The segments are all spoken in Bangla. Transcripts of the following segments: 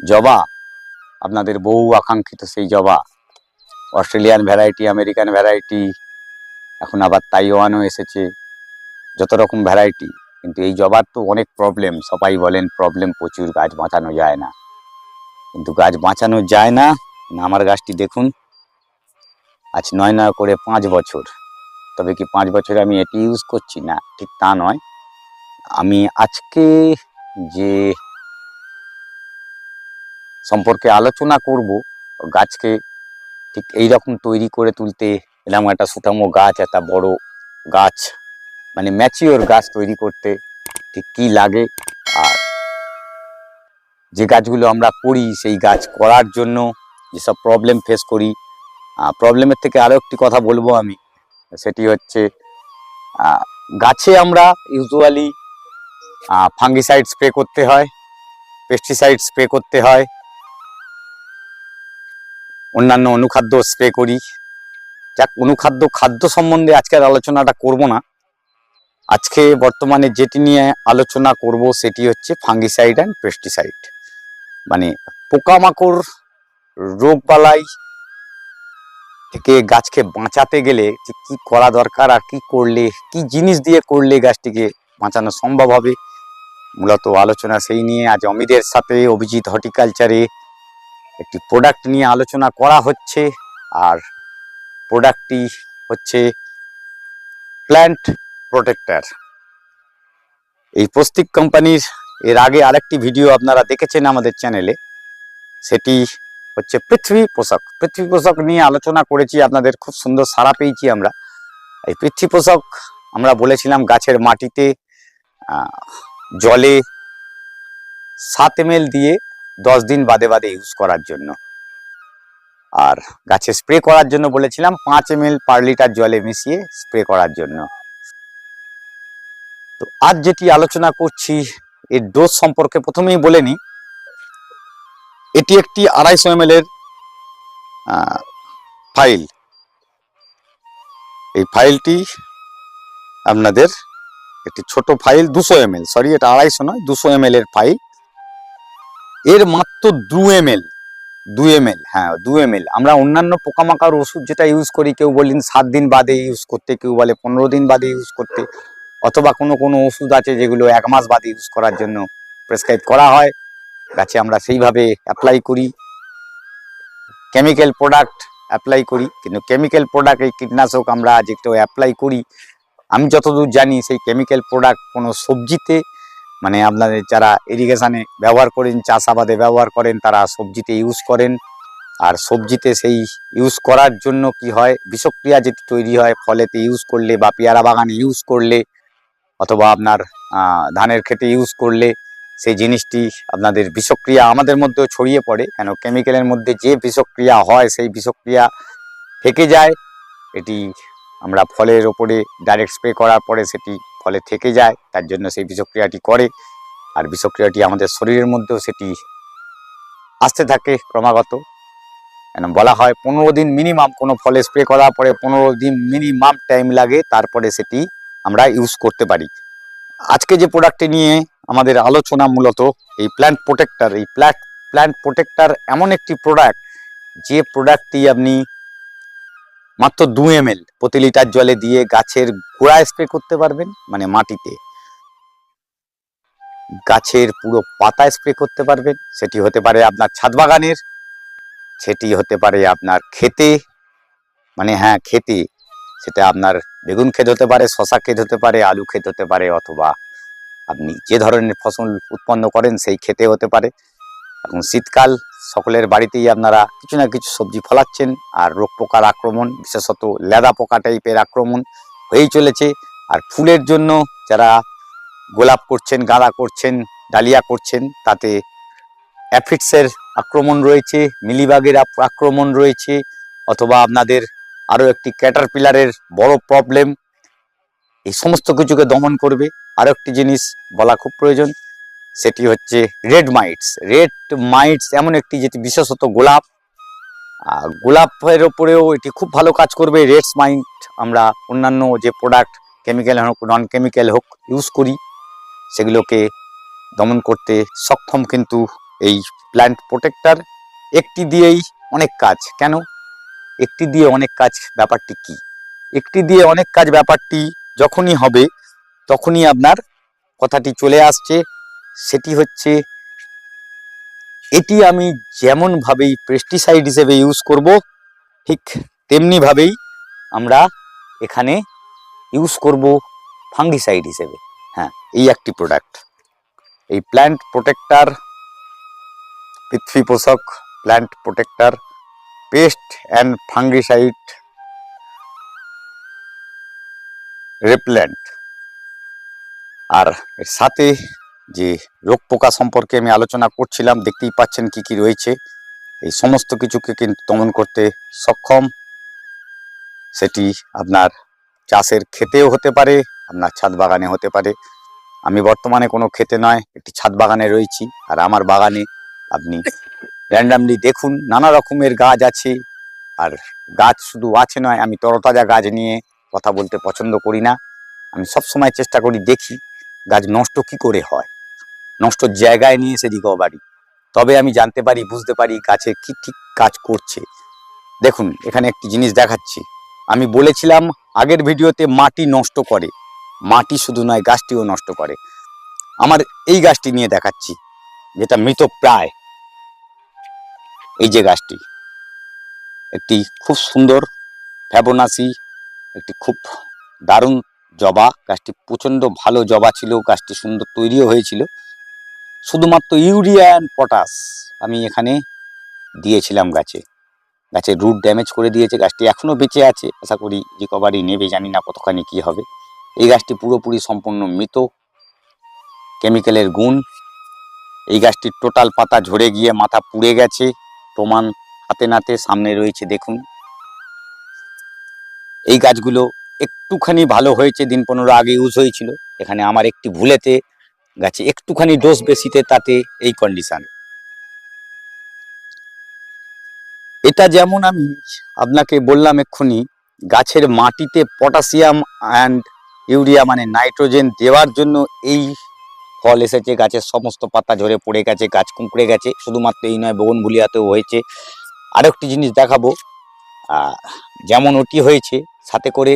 জবা, আপনাদের বহু আকাঙ্ক্ষিত সেই জবা। অস্ট্রেলিয়ান ভ্যারাইটি আমেরিকান ভ্যারাইটি এখন আবার তাইওয়ানও এসেছে, যত রকম ভ্যারাইটি কিন্তু এই জবার তো অনেক প্রবলেম সবাই বলেন প্রবলেম প্রচুর গাছ বাঁচানো যায় না। কিন্তু গাছ বাঁচানো যায় না আমার গাছটি দেখুন। আজ নয় নয় করে পাঁচ বছর। তবে কি পাঁচ বছরে আমি এটি ইউজ করছি? না, ঠিক তা নয়। আমি আজকে যে সম্পর্কে আলোচনা করব, গাছকে ঠিক এই রকম তৈরি করে তুলতে এরকম একটা সুতামো গাছ, একটা বড় গাছ মানে ম্যাচিওর গাছ তৈরি করতে। ঠিক কী লাগে? আর যে গাছগুলো আমরা করি, সেই গাছ করার জন্য যেসব প্রবলেম ফেস করি প্রবলেমের থেকে আরও একটি কথা বলব আমি। সেটি হচ্ছে গাছে আমরা ইউজুয়ালি ফাঙ্গিসাইড স্প্রে করতে হয় পেস্টিসাইড স্প্রে করতে হয়, অন্যান্য অনুখাদ্য স্প্রে করি। যাক, অনুখাদ্য, খাদ্য সম্বন্ধে আজকের আলোচনাটা করব না। আজকে বর্তমানে যেটি নিয়ে আলোচনা করব সেটি হচ্ছে ফাঙ্গিসাইড অ্যান্ড পেস্টিসাইড মানে পোকামাকড় রোগবালাই থেকে গাছকে বাঁচাতে গেলে কি করা দরকার আর কি করলে, কি জিনিস দিয়ে করলে গাছটিকে বাঁচানো সম্ভব হবে? মূলত আলোচনা সেই নিয়ে আজ অমিদের সাথে অভিজিৎ হর্টিকালচারে একটি প্রোডাক্ট নিয়ে আলোচনা করা হচ্ছে। আর প্রোডাক্টটি হচ্ছে প্ল্যান্ট প্রোটেক্টর এই প্রস্তিক কোম্পানির এর আগে আরেকটি ভিডিও আপনারা দেখেছেন আমাদের চ্যানেলে সেটি হচ্ছে পৃথ্বী পোশাক। পৃথ্বী পোশাক নিয়ে আলোচনা করেছি, আপনাদের খুব সুন্দর সাড়া পেয়েছি আমরা। এই পৃথ্বী পোশাক আমরা বলেছিলাম গাছের মাটিতে জলে সাত এম দিয়ে দশ দিন বাদে বাদে ইউজ করার জন্য। আর গাছে স্প্রে করার জন্য বলেছিলাম পাঁচ এম পার লিটার জলে মিশিয়ে স্প্রে করার জন্য। তো আজ যেটি আলোচনা করছি, এর ডোজ সম্পর্কে প্রথমেই বলে নিই এটি একটি আড়াইশো এম এর ফাইল এই ফাইলটি আপনাদের একটি ছোট ফাইল দুশো এম সরি এটা আড়াইশো নয়, দুশো এম এর ফাইল এর মাত্র দু এম এল দু এম হ্যাঁ দু এম আমরা অন্যান্য পোকামাকড় ওষুধ যেটা ইউজ করি, কেউ বলেন সাত দিন বাদে ইউজ করতে, কেউ বলে পনেরো দিন বাদে ইউজ করতে, অথবা কোনো কোনো ওষুধ আছে যেগুলো এক মাস বাদে ইউজ করার জন্য প্রেসক্রাইব করা হয়। গাছে আমরা সেইভাবে অ্যাপ্লাই করি। কেমিক্যাল প্রোডাক্ট অ্যাপ্লাই করি, কিন্তু কেমিক্যাল প্রোডাক্ট এই কীটনাশক আমরা যেটা অ্যাপ্লাই করি, আমি যতদূর জানি সেই কেমিক্যাল প্রোডাক্ট কোনো সবজিতে মানে আপনাদের যারা ইরিগেশনে ব্যবহার করেন, চাষাবাদে ব্যবহার করেন, তারা সবজিতে ইউজ করেন। আর সবজিতে সেই ইউজ করার জন্য কি হয়, বিষক্রিয়া যেটি তৈরি হয়, ফলেতে ইউজ করলে বা পেয়ারা বাগানে ইউজ করলে, অথবা আপনার ধানের খেতে ইউজ করলে সেই জিনিসটি আপনাদের বিষক্রিয়া আমাদের মধ্যেও ছড়িয়ে পড়ে। কেন? কেমিক্যালের মধ্যে যে বিষক্রিয়া হয়, সেই বিষক্রিয়া থেকে যায়। এটি আমরা ফলের ওপরে ডাইরেক্ট স্প্রে করার পরে সেটি ফলে থেকে যায়, তার জন্য সেই বিষক্রিয়াটি করে। আর বিষক্রিয়াটি আমাদের শরীরের মধ্যেও সেটি আসতে থাকে ক্রমাগত। কেন? বলা হয় পনেরো দিন মিনিমাম কোনো ফলে স্প্রে করার পরে পনেরো দিন মিনিমাম টাইম লাগে, তারপরে সেটি আমরা ইউজ করতে পারি। আজকে যে প্রোডাক্টটি নিয়ে আমাদের আলোচনা মূলত, এই প্ল্যান্ট প্রোটেক্টর এই প্ল্যান্ট প্ল্যান্ট প্রোটেক্টর এমন একটি প্রোডাক্ট যে প্রোডাক্টটি আপনি মাত্র দু এম এল প্রতি লিটার জলে দিয়ে গাছের গোড়া স্প্রে করতে পারবেন মানে মাটিতে। গাছের পুরো পাতা স্প্রে করতে পারবেন, সেটি হতে পারে আপনার ছাদ বাগানের, সেটি হতে পারে আপনার খেতে মানে হ্যাঁ খেতে। সেটা আপনার বেগুন ক্ষেত হতে পারে শশা ক্ষেত হতে পারে, আলু ক্ষেত হতে পারে অথবা আপনি যে ধরনের ফসল উৎপন্ন করেন সেই খেতে হতে পারে। এখন শীতকাল, সকলের বাড়িতেই আপনারা কিছু না কিছু সবজি ফলাচ্ছেন আর রোগ পোকার আক্রমণ, বিশেষত লেদা পোকা টাইপের আক্রমণ হয়েই চলেছে। আর ফুলের জন্য যারা গোলাপ করছেন, গাঁদা করছেন, ডালিয়া করছেন, তাতে অ্যাফিডসের আক্রমণ রয়েছে, মিলিবাগের আক্রমণ রয়েছে, অথবা আপনাদের আরও একটি ক্যাটার পিলারের বড় প্রবলেম এই সমস্ত কিছুকে দমন করবে। আরও একটি জিনিস বলা খুব প্রয়োজন, সেটি হচ্ছে রেড মাইটস রেড মাইটস এমন একটি যেটি বিশেষত গোলাপ। গোলাপের ওপরেও এটি খুব ভালো কাজ করবে। রেডস মাইন্ড আমরা অন্যান্য যে প্রোডাক্ট কেমিক্যাল হোক নন কেমিক্যাল হোক ইউজ করি, সেগুলোকে দমন করতে সক্ষম কিন্তু এই প্ল্যান্ট প্রোটেক্টর একটি দিয়েই অনেক কাজ। কেন? একটি দিয়ে অনেক কাজ ব্যাপারটি কি? একটি দিয়ে অনেক কাজ ব্যাপারটি যখনই হবে, তখনই আপনার কথাটি চলে আসছে। সেটি হচ্ছে, এটি আমি যেমন ভাবেই পেস্টিসাইড হিসেবে ইউজ করব, ঠিক তেমনি ভাবেই আমরা এখানে ইউজ করব ফাঙ্গিসাইড হিসেবে। হ্যাঁ এই একটি প্রোডাক্ট এই plant protector Prithvi Poshak plant protector pest and fungicide repellent আর এর সাথে যে রোগ পোকা সম্পর্কে আমি আলোচনা করছিলাম, দেখতেই পাচ্ছেন কি কি রয়েছে। এই সমস্ত কিছুকে কিন্তু দমন করতে সক্ষম। সেটি আপনার চাষের ক্ষেতেও হতে পারে, আপনার ছাদ বাগানে হতে পারে। আমি বর্তমানে কোনো ক্ষেতে নয়, একটি ছাদ বাগানে রয়েছি। আর আমার বাগানে আপনি র্যান্ডামলি দেখুন, নানা রকমের গাছ আছে। আর গাছ শুধু আছে নয়, আমি তরতাজা গাছ নিয়ে কথা বলতে পছন্দ করি না। আমি সব সময় চেষ্টা করি দেখি গাছ নষ্ট কি করে হয়। নষ্ট জায়গায় নিয়ে এসে রিকভারি তবে আমি জানতে পারি, বুঝতে পারি গাছে কি ঠিক কাজ করছে। দেখুন, এখানে একটি জিনিস দেখাচ্ছি। আমি বলেছিলাম, আগের ভিডিওতে মাটি নষ্ট করে। মাটি শুধু নয়, গাছটিও নষ্ট করে। আমার এই গাছটি নিয়ে দেখাচ্ছি, যেটা মৃত প্রায়। এই যে গাছটি, একটি খুব সুন্দর ফ্যাবোনাসি, একটি খুব দারুণ জবা, গাছটি প্রচণ্ড ভালো জবা ছিল, গাছটি সুন্দর তৈরিও হয়েছিল। শুধুমাত্র ইউরিয়া অ্যান্ড পটাশ আমি এখানে দিয়েছিলাম গাছে। গাছের রুট ড্যামেজ করে দিয়েছে, গাছটি এখনও বেঁচে আছে, আশা করি রিকভারি নেবে, জানি না কতখানি কি হবে। এই গাছটি পুরোপুরি সম্পূর্ণ মৃত কেমিক্যালের গুণ। এই গাছটির টোটাল পাতা ঝরে গিয়ে মাথা পুড়ে গেছে। প্রমাণ হাতে নাতে সামনে রয়েছে, দেখুন। এই গাছগুলো একটুখানি ভালো হয়েছে, দিন পনেরো আগে ইউজ হয়েছিল। এখানে আমার একটি ভুলেতে গাছে একটুখানি ডোজ বেশিতে তাতে এই কন্ডিশান এটা যেমন আমি আপনাকে বললাম এক্ষুনি, গাছের মাটিতে পটাশিয়াম অ্যান্ড ইউরিয়া মানে নাইট্রোজেন দেওয়ার জন্য এই ফল এসেছে, গাছের সমস্ত পাতা ঝরে পড়ে গেছে, গাছ কুঁকড়ে গেছে, শুধুমাত্র এই নয় বগনভুলিয়াতেও হয়েছে। আরেকটি জিনিস দেখাবো যেমন ওটি হয়েছে, সাথে করে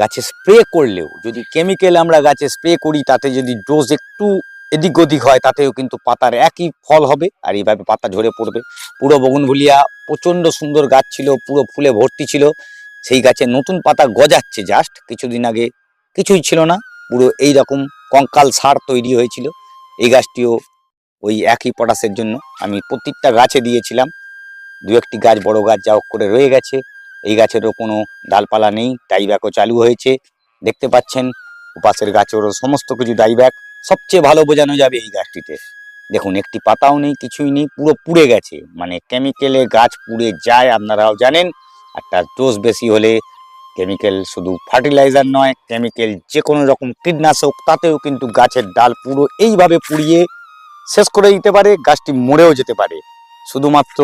গাছে স্প্রে করলেও, যদি কেমিক্যাল আমরা গাছে স্প্রে করি, তাতে যদি ডোজ একটু এদিক ওদিক হয়, তাতেও কিন্তু পাতার একই ফল হবে, আর এইভাবে পাতা ঝরে পড়বে। পুরো বগনভুলিয়া প্রচণ্ড সুন্দর গাছ ছিল, পুরো ফুলে ভর্তি ছিল। সেই গাছে নতুন পাতা গজাচ্ছে জাস্ট কিছুদিন আগে কিছুই ছিল না। পুরো এই রকম কঙ্কাল সার তৈরি হয়েছিল। এই গাছটিও ওই একই পটাশের জন্য। আমি প্রত্যেকটা গাছে দিয়েছিলাম। দু একটি গাছ, বড় গাছ যা করে রয়ে গেছে। এই গাছেরও কোনো ডালপালা নেই ডাইব্যাকও চালু হয়েছে। দেখতে পাচ্ছেন উপাসের গাছেরও সমস্ত কিছু ডাইব্যাক সবচেয়ে ভালো বোঝানো যাবে এই গাছটিতে। দেখুন, একটি পাতাও নেই, কিছুই নেই, পুরো পুড়ে গেছে। মানে কেমিক্যালে গাছ পুড়ে যায়, আপনারাও জানেন। একটা ডোজ বেশি হলে কেমিক্যাল শুধু ফার্টিলাইজার নয় কেমিক্যাল যে কোনো রকম কীটনাশক, তাতেও কিন্তু গাছের ডাল পুরো এইভাবে পুড়িয়ে শেষ করে দিতে পারে, গাছটি মরেও যেতে পারে। শুধুমাত্র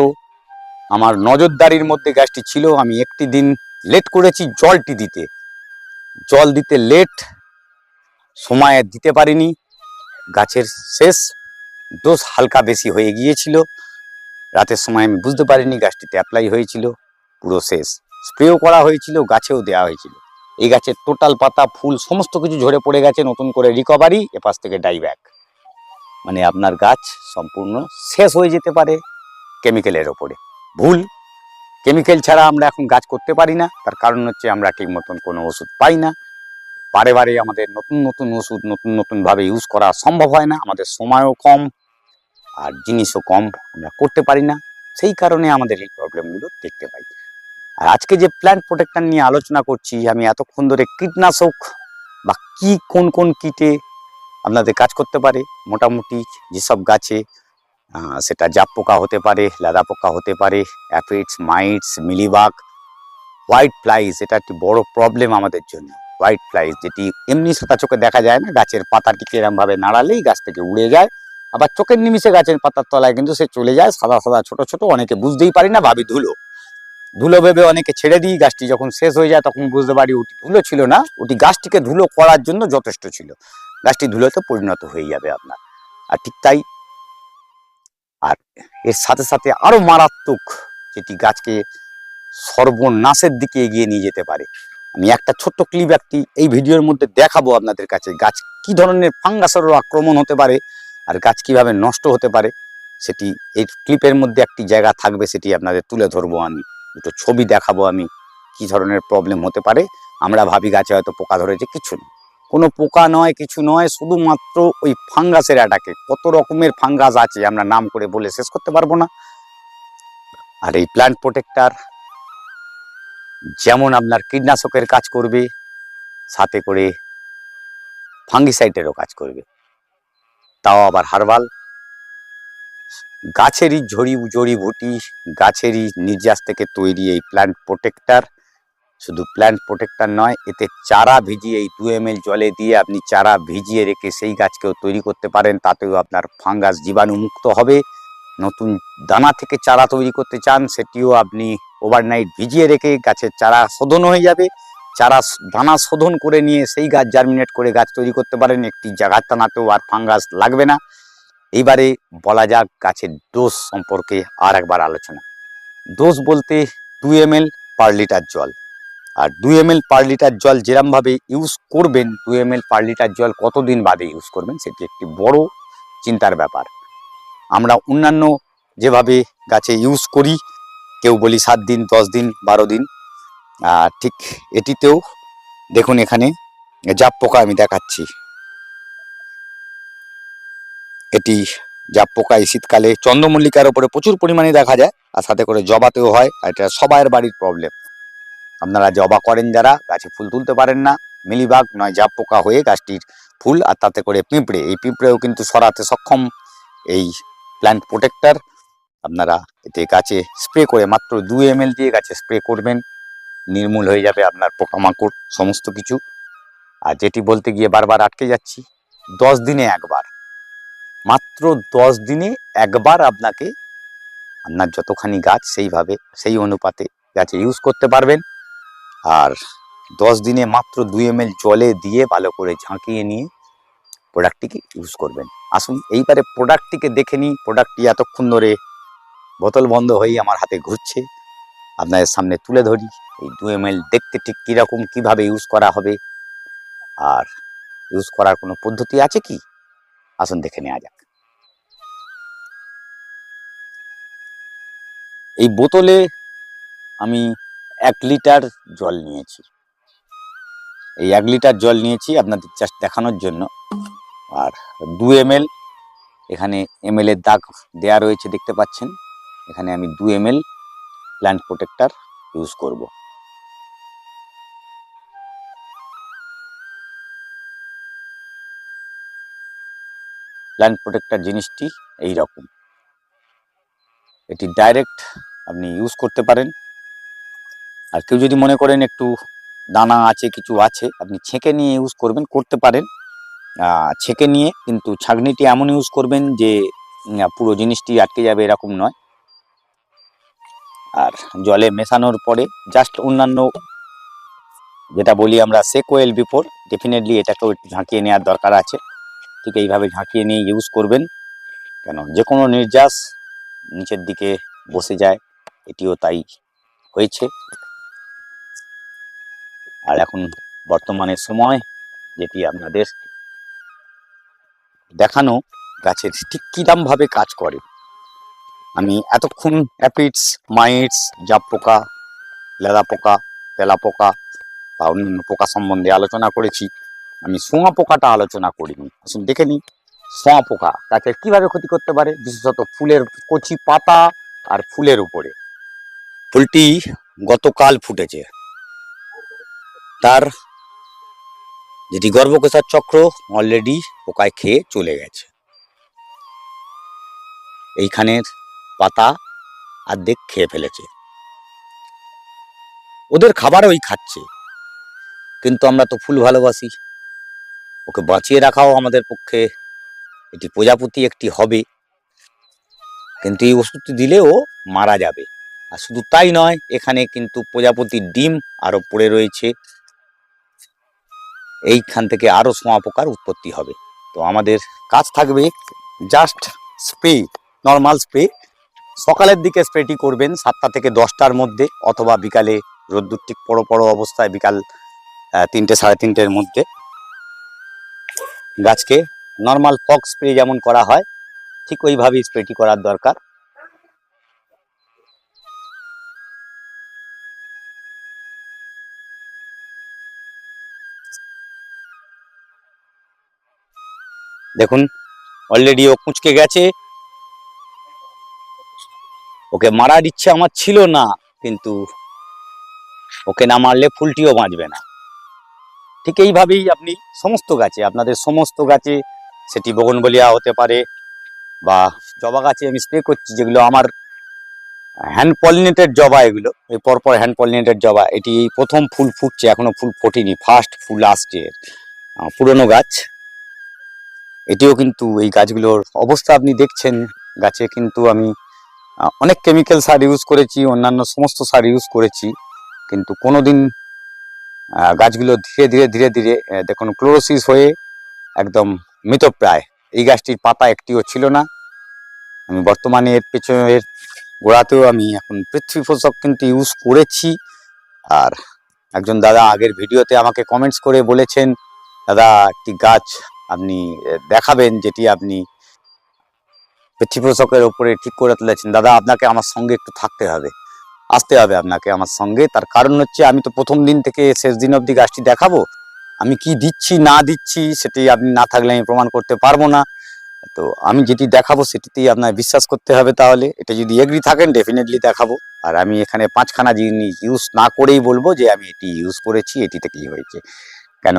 আমার নজরদারির মধ্যে গাছটি ছিল, আমি একটি দিন লেট করেছি জলটি দিতে। জল দিতে লেট, সময়ে দিতে পারিনি। গাছের শেষ ডোজ হালকা বেশি হয়ে গিয়েছিল। রাতের সময় আমি বুঝতে পারিনি গাছটিতে অ্যাপ্লাই হয়েছিল, পুরো শেষ। স্প্রেও করা হয়েছিল, গাছেও দেওয়া হয়েছিল। এই গাছের টোটাল পাতা, ফুল, সমস্ত কিছু ঝরে পড়ে গেছে নতুন করে রিকভারি এপাশ থেকে ডাইব্যাক মানে আপনার গাছ সম্পূর্ণ শেষ হয়ে যেতে পারে কেমিক্যালের ওপরে। ভুল। কেমিক্যাল ছাড়া আমরা এখন গাছ করতে পারি না, তার কারণ হচ্ছে আমরা ঠিক মতন কোনো ওষুধ পাই না। বারে বারে আমাদের নতুন নতুন ওষুধ, নতুন নতুন ভাবে ইউজ করা সম্ভব হয় না, আমাদের সময়ও কম আর জিনিসও কম, আমরা করতে পারি না। সেই কারণে আমাদের এই প্রবলেমগুলো দেখতে পাই। আর আজকে যে প্ল্যান্ট প্রোটেক্টর নিয়ে আলোচনা করছি, আমি এতক্ষণ ধরে কীটনাশক বা কি, কোন কোন কীটে আপনাদের কাজ করতে পারে, মোটামুটি যেসব গাছে সেটা জাপ পোকা হতে পারে লাদা পোকা হতে পারে aphids mites mealybug white flies এটা একটি বড় প্রবলেম আমাদের জন্য। হোয়াইট ফ্লাইস যেটি এমনি সাদা চোখে দেখা যায় না, গাছের পাতাটিকে এরমভাবে নাড়ালেই গাছ থেকে উড়ে যায়, আবার চোখের নিমিষে গাছের পাতার তলায় কিন্তু সে চলে যায়, সাদা সাদা, ছোট ছোট, অনেকে বুঝতেই পারি না, ভাবি ধুলো। ধুলো ভেবে অনেকে ছেড়ে দিই, গাছটি যখন শেষ হয়ে যায় তখন বুঝতে পারি ওটি ধুলো ছিল না, ওটি গাছটিকে ধুলো করার জন্য যথেষ্ট ছিল। গাছটি ধুলোতে পরিণত হয়ে যাবে আপনার। আর ঠিক তাই, আর এর সাথে সাথে আরও মারাত্মক যেটি গাছকে সর্বনাশের দিকে এগিয়ে নিয়ে যেতে পারে। আমি একটা ছোট্ট ক্লিপ একটি এই ভিডিওর মধ্যে দেখাবো আপনাদের কাছে, গাছ কি ধরনের ফাঙ্গাসেরও আক্রমণ হতে পারে আর গাছ কীভাবে নষ্ট হতে পারে, সেটি এই ক্লিপের মধ্যে একটি জায়গা থাকবে, সেটি আপনাদের তুলে ধরবো আমি। দুটো ছবি দেখাবো আমি কি ধরনের প্রবলেম হতে পারে। আমরা ভাবি গাছে হয়তো পোকা ধরেছে, কিছু না। কোনো পোকা নয়, কিছু নয়, শুধুমাত্র ওই ফাঙ্গাসের অ্যাটাকে কত রকমের ফাঙ্গাস আছে, আমরা নাম করে বলে শেষ করতে পারব না। আর এই প্ল্যান্ট প্রোটেক্টার যেমন আপনার কীটনাশকের কাজ করবে, সাথে করে ফাঙ্গিসাইডেরও কাজ করবে। তাও আবার হার্বাল। গাছেরই ঝড়ি জড়িবুটি গাছেরই নির্যাস থেকে তৈরি এই প্ল্যান্ট প্রোটেক্টার শুধু প্ল্যান্ট প্রোটেক্টার নয়, এতে চারা ভিজিয়ে, এই দু এম জলে দিয়ে আপনি চারা ভিজিয়ে রেখে সেই গাছকেও তৈরি করতে পারেন, তাতেও আপনার ফাঙ্গাস জীবাণুমুক্ত হবে। নতুন দানা থেকে চারা তৈরি করতে চান, সেটিও আপনি ওভারনাইট ভিজিয়ে রেখে গাছের চারা শোধন হয়ে যাবে। চারা দানা শোধন করে নিয়ে সেই গাছ জার্মিনেট করে গাছ তৈরি করতে পারেন। একটি জায়গার দানাতেও আর ফাঙ্গাস লাগবে না। এইবারে বলা যাক গাছের ডোজ সম্পর্কে আর একবার আলোচনা। ডোজ বলতে দু এম এল পার লিটার জল। আর দুই এম এল পার লিটার জল যেরমভাবে ইউজ করবেন দু এম এল পার লিটার জল কতদিন বাদে ইউজ করবেন, সেটি একটি বড় চিন্তার ব্যাপার। আমরা অন্যান্য যেভাবে গাছে ইউজ করি, কেউ বলি সাত দিন, দশ দিন, বারো দিন ঠিক এটিতেও দেখুন এখানে জাপ পোকা আমি দেখাচ্ছি। এটি জাপ পোকা এই শীতকালে চন্দ্রমল্লিকার ওপরে প্রচুর পরিমাণে দেখা যায়, আর সাথে করে জবাতেও হয়, আর এটা সবাইয়ের বাড়ির প্রবলেম আপনারা জবা করেন যারা, গাছে ফুল তুলতে পারেন না, মিলিবাগ নয় জাপ পোকা হয়ে গাছটির ফুল, আর তাতে করে পিঁপড়ে, এই পিঁপড়েও কিন্তু সরাতে সক্ষম এই প্ল্যান্ট প্রোটেক্টর আপনারা এতে গাছে স্প্রে করে মাত্র দু এম দিয়ে গাছে স্প্রে করবেন, নির্মূল হয়ে যাবে আপনার পোকামাকড়, সমস্ত কিছু। আর যেটি বলতে গিয়ে বারবার আটকে যাচ্ছি, দশ দিনে একবার। মাত্র দশ দিনে একবার আপনাকে আপনার যতখানি গাছ সেইভাবে, সেই অনুপাতে গাছে ইউজ করতে পারবেন। আর দশ দিনে মাত্র দুই এম জলে দিয়ে ভালো করে ঝাঁকিয়ে নিয়ে প্রোডাক্টটিকে ইউজ করবেন। আসুন, এইবারে প্রোডাক্টটিকে দেখে নিই। প্রোডাক্টটি এতক্ষণ ধরে বোতল বন্ধ হয়েই আমার হাতে ঘুরছে। আপনাদের সামনে তুলে ধরি। এই দু এম দেখতে ঠিক কীরকম, কীভাবে ইউজ করা হবে? আর ইউজ করার কোনো পদ্ধতি আছে কি? আসুন দেখে নেওয়া যাক। এই বোতলে আমি এক লিটার জল নিয়েছি। এই এক লিটার জল নিয়েছি আপনাদের জাস্ট দেখানোর জন্য। আর দু এম এখানে এম এর দাগ দেয়া রয়েছে দেখতে পাচ্ছেন। এখানে আমি দু M L plant protector use করব। প্ল্যান্ট প্রোটেক্টর জিনিসটি এই রকম এটি ডাইরেক্ট আপনি ইউজ করতে পারেন। আর কেউ যদি মনে করেন একটু দানা আছে, কিছু আছে, আপনি ছেঁকে নিয়ে ইউজ করবেন, করতে পারেন। ছেঁকে নিয়ে কিন্তু ছাঁকনিটি এমন ইউজ করবেন যে পুরো জিনিসটি আটকে যাবে এরকম নয়। আর জলে মেশানোর পরে জাস্ট অন্যান্য যেটা বলি আমরা সেক ওয়েল বিফোর ডেফিনেটলি এটাকেও একটু ঝাঁকিয়ে নেওয়ার দরকার আছে। ঠিক এইভাবে ঝাঁকিয়ে নিয়ে ইউজ করবেন। কেন? যে কোনো নির্যাস নিচের দিকে বসে যায়, এটিও তাই হয়েছে। আর এখন বর্তমানে সময় যেটি আপনাদের দেখানো, গাছের ঠিক কিরাম ভাবে কাজ করে। আমি এতক্ষণ অ্যাপিডস, মাইটস, জাপ পোকা, লেদা পোকা, তেলা পোকা বা অন্যান্য পোকা সম্বন্ধে আলোচনা করেছি। আমি সোঁয়া পোকাটা আলোচনা করিনি। আসুন দেখে নিই। পোকা। গাছের কীভাবে ক্ষতি করতে পারে? বিশেষত ফুলের কচি পাতা আর ফুলের উপরে। ফুলটি গতকাল ফুটেছে। তার যেটি গর্ভকোষার চক্র অলরেডি পোকায় খেয়ে চলে গেছে। এইখানের পাতা অর্ধেক খেয়ে ফেলেছে। ওদের খাবার ওই খাচ্ছে। কিন্তু আমরা তো ফুল ভালোবাসি। ওকে বাঁচিয়ে রাখাও আমাদের পক্ষে এটি প্রজাপতি একটি হবে। কিন্তু এই ওষুধটি দিলে ও মারা যাবে। আর শুধু তাই নয়, এখানে কিন্তু প্রজাপতির ডিম আরও পড়ে রয়েছে। এইখান থেকে আরও পোকার উৎপত্তি হবে। তো আমাদের কাজ থাকবে জাস্ট স্প্রে নর্মাল স্প্রে সকালের দিকে স্প্রেটি করবেন সাতটা থেকে দশটার মধ্যে, অথবা বিকালে রোদ্দুর ঠিক পড়ো পড়ো অবস্থায় বিকাল তিনটে সাড়ে তিনটের মধ্যে। গাছকে নর্মাল ফক স্প্রে যেমন করা হয়, ঠিক ওইভাবেই স্প্রেটি করার দরকার। দেখুন অলরেডি ও কুঁচকে গেছে। ওকে মারার ইচ্ছে আমার ছিল না, কিন্তু ওকে না মারলে ফুলটিও বাঁচবে না। ঠিক এইভাবেই আপনি সমস্ত গাছে, আপনাদের সমস্ত গাছে সেটি বগনবলিয়া হতে পারে বা জবা গাছে আমি স্প্রে করছি, যেগুলো আমার হ্যান্ড পলিনেটেড জবা এগুলো, এই পরপর হ্যান্ড পলিনেটেড জবা, এটি প্রথম ফুল ফুটছে, এখনও ফুল ফোটেনি ফার্স্ট ফুল আসছে পুরনো গাছ। এটিও কিন্তু এই গাছগুলোর অবস্থা আপনি দেখছেন, গাছে কিন্তু আমি অনেক কেমিক্যাল সার ইউজ করেছি, অন্যান্য সমস্ত সার ইউজ করেছি, কিন্তু কোনো দিন গাছগুলো ধীরে ধীরে ধীরে ধীরে দেখুন ক্লোরোসিস হয়ে একদম মৃতপ্রায়। এই গাছটির পাতা একটিও ছিল না। আমি বর্তমানে এর পেছনের গোড়াতেও আমি এখন পৃথ্বী পোষক কিন্তু ইউজ করেছি। আর একজন দাদা আগের ভিডিওতে আমাকে কমেন্টস করে বলেছেন, দাদা, একটি গাছ আপনি দেখাবেন যেটি আপনি পৃথ্বীপোষকের ওপরে ঠিক করে তুলেছেন। দাদা, আপনাকে আমার সঙ্গে একটু থাকতে হবে, আসতে হবে আপনাকে আমার সঙ্গে। তার কারণ হচ্ছে আমি তো প্রথম দিন থেকে শেষ দিন অবধি গাছটি দেখাবো। আমি কি দিচ্ছি, না দিচ্ছি, সেটি আপনি না থাকলে আমি প্রমাণ করতে পারব না। তো আমি যেটি দেখাবো, সেটিতেই আপনার বিশ্বাস করতে হবে তাহলে। এটা যদি এগ্রি থাকেন ডেফিনেটলি দেখাবো। আর আমি এখানে পাঁচখানা জিনিস ইউজ না করেই বলব যে, আমি এটি ইউজ করেছি, এটিতে কি হয়েছে। কেন,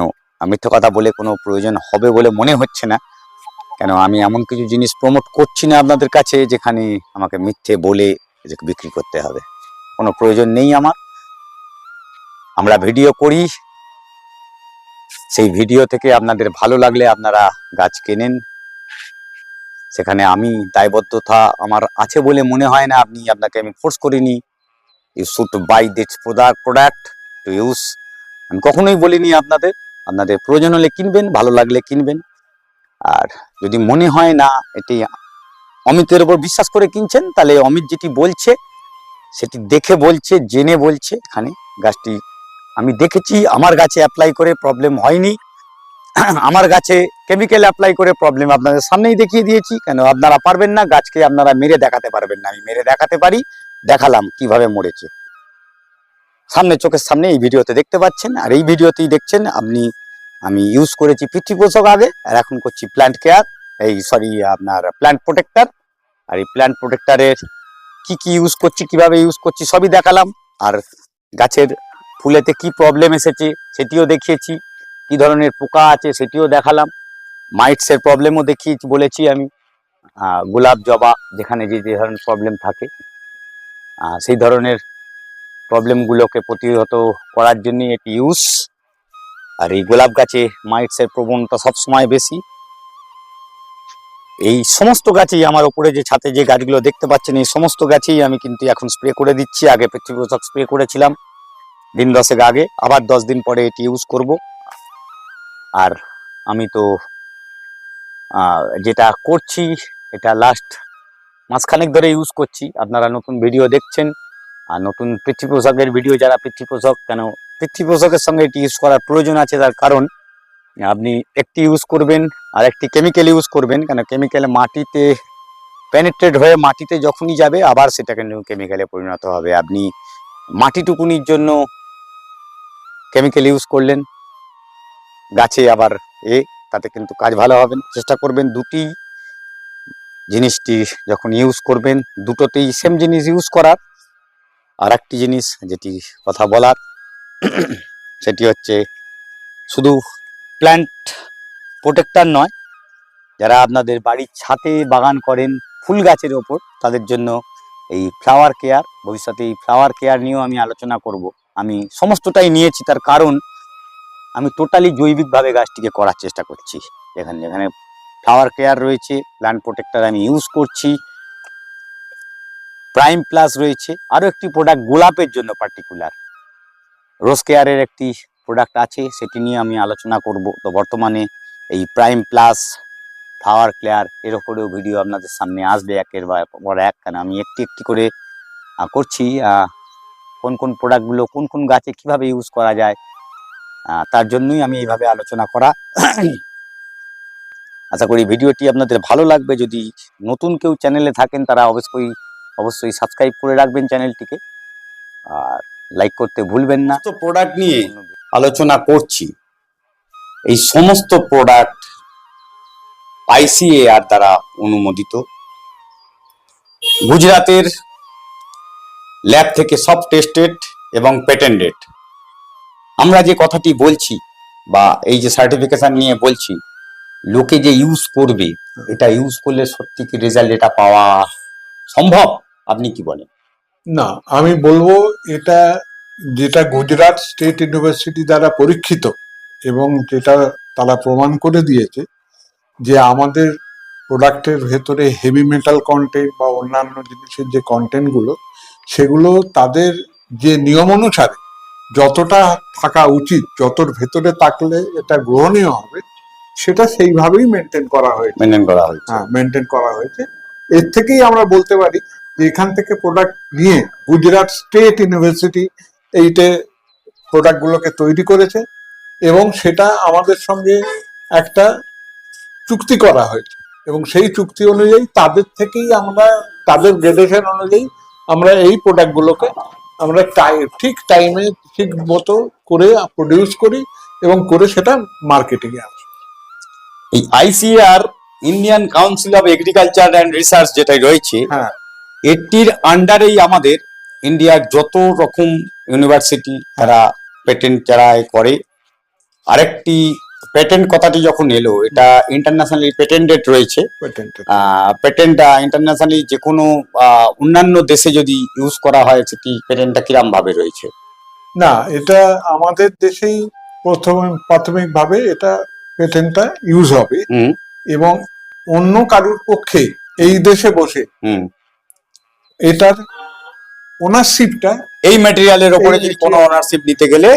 মিথ্যে কথা বলে কোনো প্রয়োজন হবে বলে মনে হচ্ছে না। কেন, আমি এমন কিছু জিনিস প্রমোট করছি না আপনাদের কাছে, যেখানে আমাকে মিথ্যে বলে বিক্রি করতে হবে। কোনো প্রয়োজন নেই আমার। আমরা ভিডিও করি সেই ভিডিও থেকে আপনাদের ভালো লাগলে আপনারা গাছ কেনেন। সেখানে আমি দায়বদ্ধতা আমার আছে বলে মনে হয় না, আপনি আপনাকে আমি ফোর্স করিনি। You should buy this product product to use আমি কখনোই বলিনি আপনাদের আপনাদের প্রয়োজন হলে কিনবেন, ভালো লাগলে কিনবেন। আর যদি মনে হয় না এটি অমিতের উপর বিশ্বাস করে কিনছেন, তাহলে অমিত যেটি বলছে, সেটি দেখে বলছে, জেনে বলছে, এখানে গাছটি আমি দেখেছি, আমার গাছে অ্যাপ্লাই করে প্রবলেম হয়নি। আমার গাছে কেমিক্যাল অ্যাপ্লাই করে প্রবলেম আপনাদের সামনেই দেখিয়ে দিয়েছি। কেন? আপনারা পারবেন না, গাছকে আপনারা মেরে দেখাতে পারবেন না। আমি মেরে দেখাতে পারি, দেখালাম কীভাবে মরেছে। সামনে চোখের সামনে এই ভিডিওতে দেখতে পাচ্ছেন, আর এই ভিডিওতেই দেখছেন, আপনি, আমি ইউজ করেছি পোষক আগে, আর এখন করছি প্ল্যান্ট কেয়ার এই সরি আপনার প্ল্যান্ট প্রোটেক্টার আর এই প্ল্যান্ট প্রোটেক্টারের কি কি ইউজ করছি, কীভাবে ইউজ করছি, সবই দেখালাম। আর গাছের ফুলেতে কি প্রবলেম এসেছে সেটিও দেখিয়েছি, কি ধরনের পোকা আছে সেটিও দেখালাম। মাইটসের প্রবলেমও দেখিয়েছি বলেছি আমি। গোলাপ, জবা, যেখানে যে যে ধরনের প্রবলেম থাকে। সেই ধরনের প্রবলেমগুলোকে প্রতিহত করার জন্য এটি ইউজ আর এই গোলাপ গাছে মাইটসের প্রবণতা সবসময় বেশি। এই সমস্ত গাছেই আমার উপরে যে ছাতে যে গাছগুলো দেখতে পাচ্ছেন, এই সমস্ত গাছেই আমি কিন্তু এখন স্প্রে করে দিচ্ছি। আগে পৃথিবীপোষক স্প্রে করেছিলাম। দিন দশেক আগে, আবার দশ দিন পরে এটি ইউজ করব। আর আমি তো যেটা করছি, এটা লাস্ট মাসখানেক ধরে ইউজ করছি। আপনারা নতুন ভিডিও দেখছেন, আর নতুন পৃথ্বী পোশাকের ভিডিও যারা পৃথ্বী পোশাক কেন পৃথ্বী পোশাকের সঙ্গে এটি ইউজ করার প্রয়োজন আছে, তার কারণ আপনি একটি ইউজ করবেন, আর একটি কেমিক্যাল ইউজ করবেন। কেন কেমিক্যাল মাটিতে পেনিট্রেট হয়ে মাটিতে যখনই যাবে, আবার সেটাকে কেমিক্যালে পরিণত হবে। আপনি মাটিটুকুনির জন্য কেমিক্যাল ইউজ করলেন, গাছে আবার এ, তাতে কিন্তু কাজ ভালো হবে চেষ্টা করবেন দুটি জিনিসটি যখন ইউজ করবেন, দুটোতেই সেম জিনিস ইউজ করার। আর একটি জিনিস যেটি কথা বলার, সেটি হচ্ছে শুধু প্ল্যান্ট প্রোটেক্টার নয়, যারা আপনাদের বাড়ির ছাতে বাগান করেন, ফুল গাছের ওপর, তাদের জন্য এই ফ্লাওয়ার কেয়ার ভবিষ্যতে এই ফ্লাওয়ার কেয়ার নিয়েও আমি আলোচনা করব। আমি সমস্তটাই নিয়েছি, তার কারণ আমি টোটালি জৈবিকভাবে গাছটিকে করার চেষ্টা করছি। এখানে যেখানে ফ্লাওয়ার কেয়ার রয়েছে প্ল্যান্ট প্রোটেক্টর আমি ইউজ করছি প্রাইম প্লাস রয়েছে, আরও একটি প্রোডাক্ট গোলাপের জন্য পার্টিকুলার রোজ কেয়ারের একটি প্রোডাক্ট আছে, সেটি নিয়ে আমি আলোচনা করব। তো বর্তমানে এই প্রাইম প্লাস ফ্লাওয়ার ক্লেয়ার এর ওপরেও ভিডিও আপনাদের সামনে আসবে, একের বা এক। কেন আমি একটি একটি করে করছি কোন কোন প্রোডাক্টগুলো কোন কোন গাছে কীভাবে ইউজ করা যায় তার জন্যই আমি এইভাবে আলোচনা করা। আশা করি ভিডিওটি আপনাদের ভালো লাগবে। যদি নতুন কেউ চ্যানেলে থাকেন তারা অবশ্যই অবশ্যই সাবস্ক্রাইব করে রাখবেন চ্যানেলটিকে আর লাইক করতে ভুলবেন না। তো প্রোডাক্ট নিয়ে আলোচনা করছি। এই সমস্ত প্রোডাক্ট আইসিএআর দ্বারা অনুমোদিত। গুজরাতের ল্যাব থেকে সব টেস্টেড এবং পেটেন্টেড আমরা যে কথাটি বলছি বা এই যে সার্টিফিকেশন নিয়ে বলছি, লোকে যে ইউজ করবে, এটা ইউজ করলে সত্যি কি রেজাল্ট এটা পাওয়া সম্ভব? আপনি কি বলেন? না, আমি বলব এটা যেটা গুজরাট স্টেট ইউনিভার্সিটি দ্বারা পরীক্ষিত এবং যেটা তারা প্রমাণ করে দিয়েছে যে আমাদের প্রোডাক্টের ভেতরে হেভি মেটাল কন্টেন্ট বা অন্যান্য জিনিসের যে কন্টেন্টগুলো সেগুলো তাদের যে নিয়ম অনুসারে যতটা থাকা উচিত যতর ভেতরে থাকলে এটা গ্রহণীয় হবে সেটা সেইভাবেই মেনটেন করা হয়েছে। মেনটেন করা হয়েছে। হ্যাঁ মেনটেন করা হয়েছে। এর থেকেই আমরা বলতে পারি যে এখান থেকে প্রোডাক্ট নিয়ে গুজরাট স্টেট ইউনিভার্সিটি এইটে প্রোডাক্টগুলোকে তৈরি করেছে এবং সেটা আমাদের সঙ্গে একটা চুক্তি করা হয়েছে। এবং সেই চুক্তি অনুযায়ী তাদের থেকেই আমরা তাদের গ্রেডেশন অনুযায়ী আমরা এই প্রোডাক্টগুলোকে আমরা টাই- ঠিক টাইমে ঠিক মতো করে প্রডিউস করি এবং করে সেটা মার্কেটিংয়ে আসে। এই ICR Indian Council of Agriculture and Research যেটা রয়েছে হ্যাঁ। এটির আন্ডারেই আমাদের ইন্ডিয়ার যত রকম ইউনিভার্সিটি তারা পেটেন্ট যারা করে আরেকটি পেটেন্ট কথাটি যখন এলো এটা ইন্টারন্যাশনালি পেটেন্টেড রয়েছে। পেটেন্ট ইন্টারন্যাশনালি যে কোনো অন্যান্য দেশে যদি ইউজ করা হয় সেটি পেটেন্টটা কিরাম ভাবে রয়েছে? না এটা আমাদের দেশেই প্রথম প্রাথমিকভাবে এটা পেটেন্টটা ইউজ হবে। হুম। এবং অন্য কারুর পক্ষে এই দেশে বসে হুম। এটার ওনারশিপটা এই ম্যাটেরিয়ালের ওপরে যদি কোনো ওনারশিপ নিতে গেলে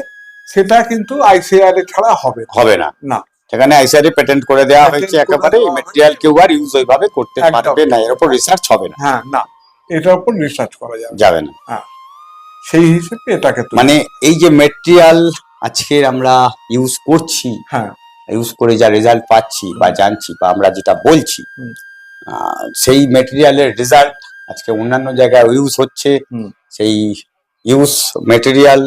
সেটা কিন্তু আইসিআর ছাড়া হবে হবে না। না। সেখানে আইসিআর পেটেন্ট করে দেওয়া হয়েছে একেবারে এই দেওয়া ম্যাটেরিয়াল কেউ আর ইউজ ওইভাবে করতে। পারবে না এর উপর রিসার্চ হবে না। হ্যাঁ না। এটার উপর রিসার্চ করা যাবে যাবে না। সেই হিসেবে এটাকে মানে এই যে মেটেরিয়াল আজকে আমরা ইউজ করছি হ্যাঁ। ইউজ করে যা রেজাল্ট পাচ্ছি বা জানছি বা আমরা যেটা বলছি সেই মেটেরিয়ালের রেজাল্ট আজকে অন্যান্য জায়গায় ইউজ হচ্ছে। সেই ইউজ মেটেরিয়াল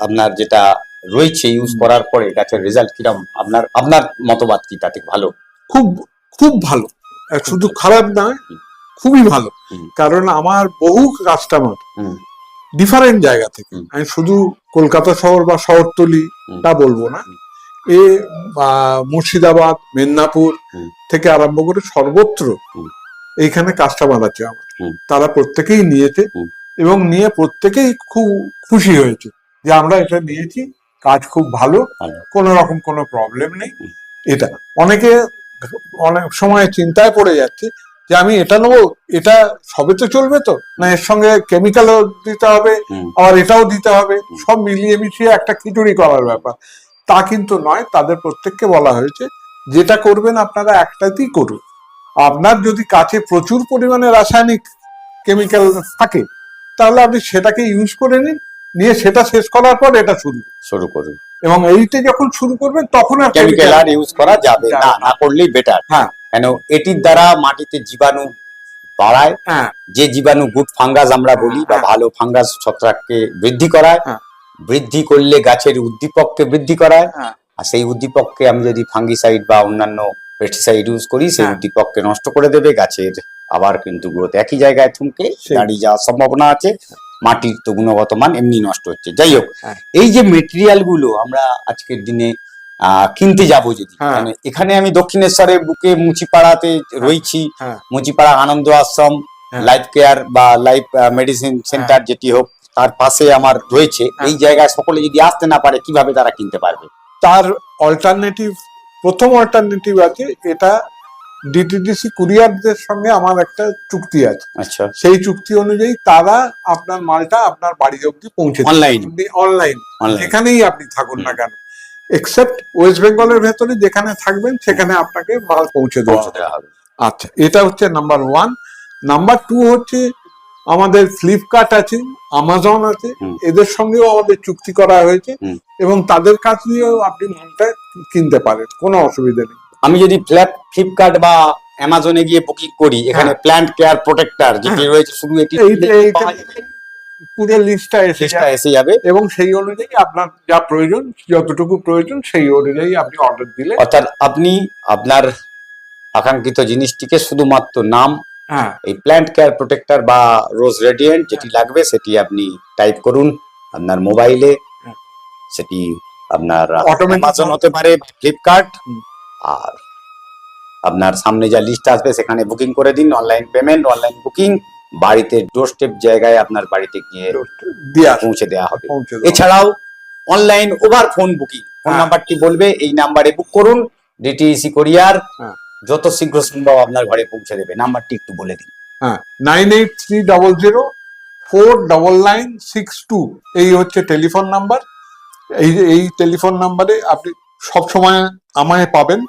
আপনার যেটা রয়েছে ইউজ করার পরে গাছের রেজাল্ট কিরম? আপনার আপনার মতবাদ কি তাতে ভালো? খুব খুব ভালো। শুধু খারাপ নয় খুবই ভালো। কারণ আমার বহু কাস্টমার। ডিফারেন্ট জায়গা থেকে। আমি শুধু কলকাতা শহর বা শহরতলি তা বলব না। এ বা মুর্শিদাবাদ মেদিনীপুর থেকে আরম্ভ করে সর্বত্র। এইখানে কাস্টমার আছে আমার। তারা প্রত্যেকেই নিয়েছে এবং নিয়ে প্রত্যেকেই খুব খুশি হয়েছে। যে আমরা এটা নিয়েছি কাজ খুব ভালো। কোনো রকম কোনো প্রবলেম নেই এটা অনেকে অনেক সময় চিন্তায় পড়ে যাচ্ছে যে আমি এটা নেব এটা সবে তো চলবে তো না এর সঙ্গে কেমিক্যালও দিতে হবে। আবার এটাও দিতে হবে সব মিলিয়ে মিশিয়ে একটা খিচুড়ি করার ব্যাপার তা কিন্তু নয় তাদের প্রত্যেককে বলা হয়েছে যেটা করবেন আপনারা একটাতেই করুন আপনার যদি কাছে প্রচুর পরিমাণে রাসায়নিক কেমিক্যাল থাকে তাহলে আপনি সেটাকে ইউজ করে নিন নিয়ে সেটা শেষ করার পর এটা শুরু শুরু করুন এবং এইটা যখন শুরু করবেন তখন আর কেমিক্যাল আর ইউজ করা যাবে না না। করলেই বেটার হ্যাঁ। কেন এটির দ্বারা মাটিতে জীবাণু বাড়ায় হ্যাঁ যে জীবাণু গুড ফাঙ্গাস আমরা বলি বা হ্যাঁ। ভালো ফাঙ্গাস ছত্রাককে বৃদ্ধি করায় হ্যাঁ। বৃদ্ধি করলে গাছের উদ্দীপককে বৃদ্ধি করায়। আর সেই উদ্দীপককে আমি যদি ফাঙ্গিসাইড বা অন্যান্য পেস্টিসাইড ইউজ করি সেই। উদ্দীপককে নষ্ট করে দেবে গাছের আবার কিন্তু গ্রোথ একই জায়গায় থমকে দাঁড়িয়ে যাওয়ার সম্ভাবনা আছে মাটির তো গুণগত মান এমনি নষ্ট হচ্ছে যাই হোক হ্যাঁ। এই যে মেটেরিয়ালগুলো আমরা আজকের দিনে কিনতে যাব যদি হ্যাঁ। মানে এখানে আমি দক্ষিণেশ্বরের বুকে মুচিপাড়াতে রয়েছি হ্যাঁ। মুচিপাড়া আনন্দ আশ্রম। লাইফ কেয়ার বা লাইফ মেডিসিন সেন্টার যেটি হোক তার পাশে আমার রয়েছে। এই জায়গায় সকলে যদি আসতে না পারে কীভাবে তারা কিনতে পারবে তার অল্টারনেটিভ প্রথম অল্টারনেটিভ আছে এটা ডিটিডিসি কুরিয়ারদের সঙ্গে আমার একটা চুক্তি আছে। আচ্ছা। সেই চুক্তি অনুযায়ী তারা আপনার মালটা আপনার বাড়ি অব্দি পৌঁছে অনলাইন অনলাইন যেখানেই আপনি থাকুন না কেন। এক্সেপ্ট ওয়েস্ট বেঙ্গলের ভেতরে যেখানে থাকবেন সেখানে আপনাকে মাল পৌঁছে দেওয়া হবে। আচ্ছা এটা হচ্ছে নাম্বার ওয়ান নাম্বার টু হচ্ছে আমাদের ফ্লিপকার্ট আছে আমাজন আছে এদের সঙ্গেও আমাদের চুক্তি করা হয়েছে এবং তাদের কাছ দিয়েও আপনি মালটা কিনতে পারেন কোনো অসুবিধা নেই। আমি যদি ফ্লিপকার্ট বা অ্যামাজনে গিয়ে বুকিং করি এখানে প্ল্যান্ট কেয়ার প্রোটেক্টর যেটি হ্যাঁ। রয়েছে শুধু এটি পুরো লিস্টটা এসে এসে যাবে। এবং সেই অনুযায়ী আপনার যা প্রয়োজন যতটুকু প্রয়োজন সেই অনুযায়ী আপনি অর্ডার দিলে অর্থাৎ আপনি আপনার আকাঙ্ক্ষিত জিনিসটিকে শুধুমাত্র নাম হ্যাঁ। এই প্ল্যান্ট কেয়ার প্রোটেক্টর বা রোজ রেডিয়েন্ট যেটি লাগবে সেটি আপনি টাইপ করুন আপনার মোবাইলে হ্যাঁ। সেটি আপনার হতে পারে ফ্লিপকার্ট। আর আপনার সামনে যা লিস্ট আসবে সেখানে বুকিং করে দিন অনলাইন পেমেন্ট অনলাইন বুকিং বাড়িতে ডোর স্টেপ জায়গায় আপনার বাড়িতে গিয়ে দিয়ে পৌঁছে দেওয়া হবে এছাড়াও online over phone booking phone. নাম্বারটি বলবে এই নাম্বারে বুক করুন ডিটিসি কোরিয়ার হ্যাঁ। যত শীঘ্র সম্ভব আপনার ঘরে পৌঁছে দেবে নাম্বারটি একটু বলে দিন হ্যাঁ nine eight three double zero four double nine six two এই হচ্ছে টেলিফোন নাম্বার এই এই টেলিফোন নাম্বারে আপনি সব সময় আমায় পাবেন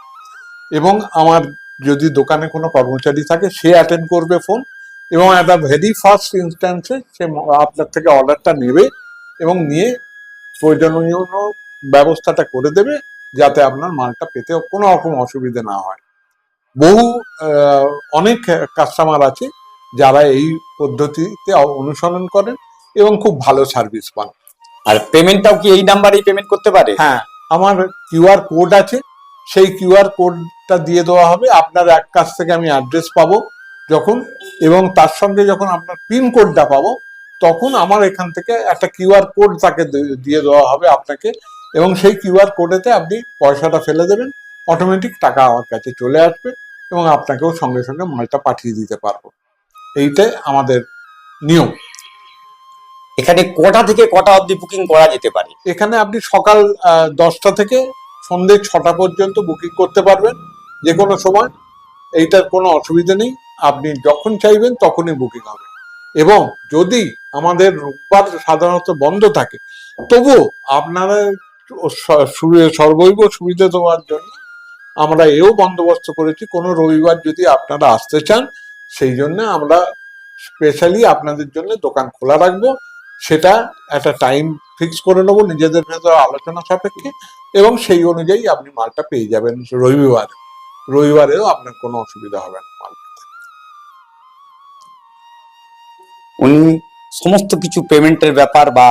এবং আমার যদি দোকানে কোনো কর্মচারী থাকে সে অ্যাটেন্ড করবে ফোন এবং একটা ভেরি ফার্স্ট ইনস্ট্যান্সে সে আপনার থেকে অর্ডারটা নেবে এবং নিয়ে প্রয়োজনীয় ব্যবস্থাটা করে দেবে যাতে আপনার মালটা পেতে কোনো রকম অসুবিধা না হয়। বহু অনেক কাস্টমার আছে যারা এই পদ্ধতিতে অনুসরণ করেন এবং খুব ভালো সার্ভিস পান। আর পেমেন্টটাও কি এই নাম্বারেই পেমেন্ট করতে পারে? হ্যাঁ। আমার কিউআর কোড আছে। সেই কিউআর কোডটা দিয়ে দেওয়া হবে। আপনার এক কাছ থেকে আমি অ্যাড্রেস পাবো যখন এবং তার সঙ্গে যখন আপনার পিন কোডটা পাবো, তখন আমার এখান থেকে একটা কিউআর কোড তাকে দিয়ে দেওয়া হবে আপনাকে এবং সেই কিউআর কোডেতে আপনি পয়সাটা ফেলে দেবেন। অটোমেটিক টাকা আমার কাছে চলে আসবে এবং আপনাকেও সঙ্গে সঙ্গে মালটা পাঠিয়ে দিতে পারব। এইটাই আমাদের নিয়ম। এখানে কটা থেকে কটা অবধি বুকিং করা যেতে পারে? এখানে আপনি সকাল দশটা থেকে সন্ধ্যে ছটা পর্যন্ত বুকিং করতে পারবেন যে কোনো সময়। এইটার কোনো অসুবিধা নেই। আপনি যখন চাইবেন তখনই বুকিং হবে। এবং যদি আমাদের রোববার সাধারণত বন্ধ থাকে, তবুও আপনারা সর্বৈব সুবিধা দেওয়ার জন্য আমরা এও বন্দোবস্ত করেছি। কোনো রবিবার যদি আপনারা আসতে চান, সেই জন্য আমরা স্পেশালি আপনাদের জন্য দোকান খোলা রাখব। সেটা একটা টাইম ফিক্স করে নেব নিজেদের ভেতরে আলোচনা সাপেক্ষে এবং সেই অনুযায়ী আপনি মালটা পেয়ে যাবেন রবিবার। রবিবারেও আপনার কোনো অসুবিধা হবে না মাল। উনি সমস্ত কিছু পেমেন্টের ব্যাপার বা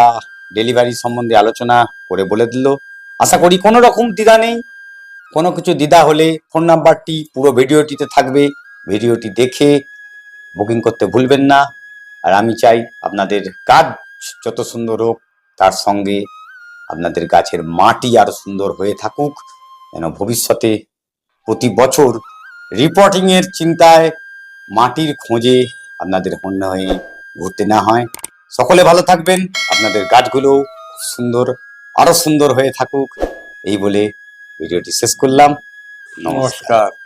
ডেলিভারি সম্বন্ধে আলোচনা করে বলে দিল। আশা করি কোনো রকম দ্বিধা নেই। কোনো কিছু দ্বিধা হলে ফোন নাম্বারটি, পুরো ভিডিওটিতে থাকবে। ভিডিওটি দেখে বুকিং করতে ভুলবেন না। আর আমি চাই আপনাদের কাজ যত সুন্দর হোক, তার সঙ্গে আপনাদের গাছের মাটি আরও সুন্দর হয়ে থাকুক। যেন ভবিষ্যতে প্রতি বছর রিপোর্টিং এর চিন্তায় মাটির খোঁজে আপনাদের হন্য হয়ে ঘুরতে না হয়। সকলে ভালো থাকবেন। আপনাদের গাছগুলো সুন্দর, আরও সুন্দর হয়ে থাকুক। এই বলে ভিডিওটি শেষ করলাম। নমস্কার।